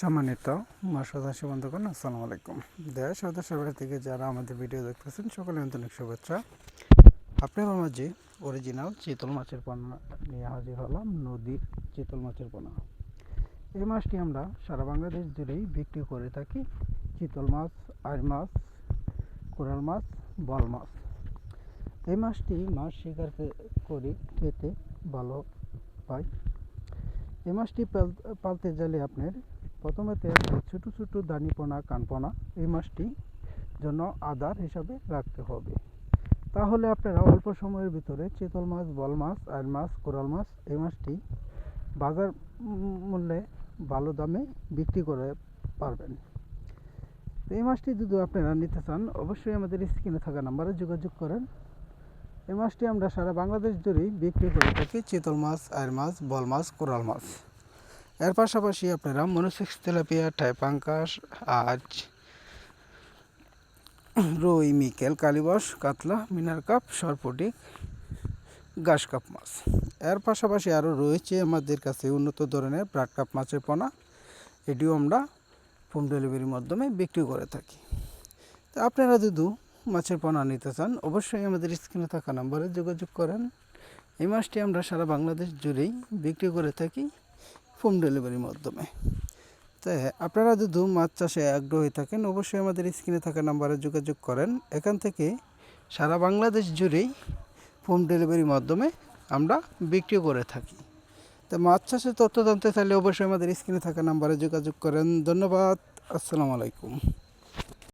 সম্মানিত মাসদাসী বন্ধুগণ, আসসালামু আলাইকুম। দেশ ও দেশের বাইরে থেকে যারা আমাদের ভিডিও দেখতেছেন সকলে আন্তরিক শুভেচ্ছা। আপনার মাঝে অরিজিনাল চিতল মাছের পোনা নিয়ে হাজির হলাম, নদীর চিতল মাছের পোনা। এই মাছটি আমরা সারা বাংলাদেশ জুড়েই বিক্রি করে থাকি। চিতল মাছ আর মাছ, কোরাল মাছ, বল মাছ। এই মাছটি মাছ শিকার করে খেতে ভালো পাই এই মাছটি পাল- পালতে গেলে আপনার প্রথমেতে ছোটো ছোটো দানিপোনা, কানপোনা এই মাছটি জন্য আদার হিসাবে রাখতে হবে। তাহলে আপনারা অল্প সময়ের ভিতরে চিতল মাছ, বল মাছ আর মাছ, কোরাল মাছ এই মাছটি বাজার মূল্যে ভালো দামে বিক্রি করে পারবেন। এই মাছটি যদি আপনারা নিতে চান, অবশ্যই আমাদের স্ক্রিনে থাকা নাম্বারে যোগাযোগ করেন। এই মাছটি আমরা সারা বাংলাদেশ জুড়েই বিক্রি করে থাকি চিতল মাছ আর মাছ, বল মাছ, কোরাল মাছ। এর পাশাপাশি আপনারা মনোসেক্স তেলাপিয়া টাইপাঙ্কাস আজ রুই, মিকেল, কালিবাস, কাতলা, মিনার কাপ, সরপটি, ঘাস কাপ মাছ। এর পাশাপাশি আরও রয়েছে আমাদের কাছে উন্নত ধরনের ব্রাড কাপ মাছের পোনা। এটিও আমরা হোম ডেলিভারির মাধ্যমে বিক্রি করে থাকি। তো আপনারা যদি মাছের পোনা নিতে চান, অবশ্যই আমাদের স্ক্রিনে থাকা নাম্বারে যোগাযোগ করেন। এই মাছটি আমরা সারা বাংলাদেশ জুড়েই বিক্রি করে থাকি। হোম ডেলিভারির মাধ্যমে। তো আপনারা যদি মাছ চাষে আগ্রহী থাকেন, অবশ্যই আমাদের স্ক্রিনে থাকা নাম্বারে যোগাযোগ করেন। এখান থেকে সারা বাংলাদেশ জুড়েই হোম ডেলিভারির মাধ্যমে আমরা বিক্রি করে থাকি। তো মাছ চাষের তথ্য জানতে চাইলে অবশ্যই আমাদের স্ক্রিনে থাকা নাম্বারে যোগাযোগ করেন। ধন্যবাদ। আসসালামু আলাইকুম।